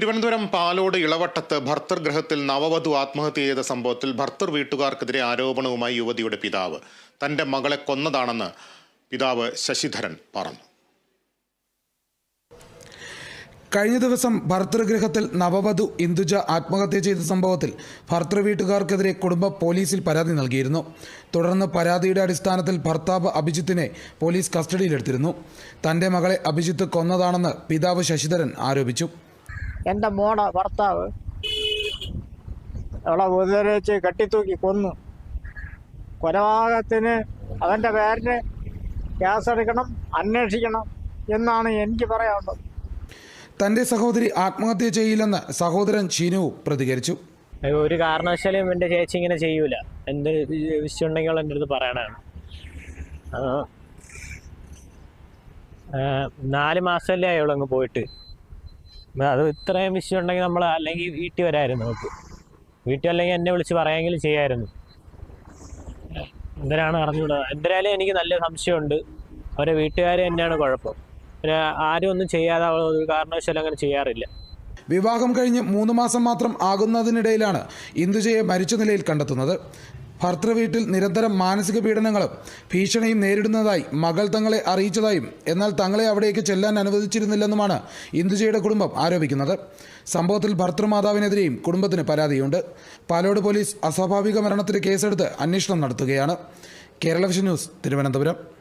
തിരുവനന്തപുരം പാലോട് ഇളവട്ടത്ത് ഭർത്തൃഗൃഹത്തിൽ നവവധു ആത്മഹത്യ ചെയ്ത സംഭവത്തിൽ ഭർത്തൃ വീട്ടുകാർക്കെതിരെ ആരോപണവുമായി യുവതിയുടെ പിതാവ്. തന്റെ മകളെ കൊന്നതാണെന്ന് പിതാവ് ശശിധരൻ പറഞ്ഞു. കഴിഞ്ഞ ദിവസം ഭർത്തൃഗൃഹത്തിൽ നവവധു ഇന്ദുജ ആത്മഹത്യ ചെയ്ത സംഭവത്തിൽ ഭർത്തൃ കുടുംബ പോലീസിൽ പരാതി നൽകിയിരുന്നു. തുടർന്ന് പരാതിയുടെ അടിസ്ഥാനത്തിൽ ഭർത്താവ് അഭിജിത്തിനെ പോലീസ് കസ്റ്റഡിയിലെടുത്തിരുന്നു. തന്റെ മകളെ അഭിജിത്ത് കൊന്നതാണെന്ന് പിതാവ് ശശിധരൻ ആരോപിച്ചു. എന്റെ മോടെ ഭർത്താവ്. അവളെ ഉപദ്രവിച്ച് കെട്ടിത്തൂക്കി കൊന്നു. കൊലപാതകത്തിന് അവന്റെ പേരിന് കേസെടുക്കണം അന്വേഷിക്കണം എന്നാണ് എനിക്ക് പറയാനുള്ളത്. തന്റെ സഹോദരി ആത്മഹത്യ ചെയ്യില്ലെന്ന് സഹോദരൻ ഷീനുവും പ്രതികരിച്ചു. ഒരു കാരണവശാലും എന്റെ ചേച്ചി ഇങ്ങനെ ചെയ്യൂല. എന്ത് വിശ്വണ്ടെങ്കിൽ എന്റെ എന്റെ അടുത്ത് പറയണതാണ്. നാല് മാസമല്ലേ അയാളങ്ങ് പോയിട്ട്. അത് ഇത്രയും വിഷയം ഉണ്ടെങ്കിൽ നമ്മൾ അല്ലെങ്കിൽ വീട്ടിൽ വരായിരുന്നു നമുക്ക്. വീട്ടിൽ അല്ലെങ്കിൽ എന്നെ വിളിച്ച് പറയാമെങ്കിലും ചെയ്യായിരുന്നു. എന്തിനാണ് അറിഞ്ഞുകൂടാ? എന്തായാലും എനിക്ക് നല്ല സംശയമുണ്ട്. അവരെ വീട്ടുകാർ തന്നെയാണ് കുഴപ്പം. പിന്നെ ആരും ഒന്നും ചെയ്യാതെ ഒരു കാരണവശാലും അങ്ങനെ ചെയ്യാറില്ല. വിവാഹം കഴിഞ്ഞ് മൂന്ന് മാസം മാത്രം ആകുന്നതിനിടയിലാണ് ഇന്ദുജയെ മരിച്ച നിലയിൽ കണ്ടെത്തുന്നത്. ഭർത്തൃ വീട്ടിൽ നിരന്തരം മാനസിക പീഡനങ്ങളും ഭീഷണിയും നേരിടുന്നതായി മകൾ തങ്ങളെ അറിയിച്ചതായും എന്നാൽ തങ്ങളെ അവിടേക്ക് ചെല്ലാൻ അനുവദിച്ചിരുന്നില്ലെന്നുമാണ് ഇന്ദുജയുടെ കുടുംബം ആരോപിക്കുന്നത്. സംഭവത്തിൽ ഭർത്തൃമാതാവിനെതിരെയും കുടുംബത്തിന് പരാതിയുണ്ട്. പാലോട് പോലീസ് അസ്വാഭാവിക മരണത്തിന് കേസെടുത്ത് അന്വേഷണം നടത്തുകയാണ്. Kerala vision news Thiruvananthapuram.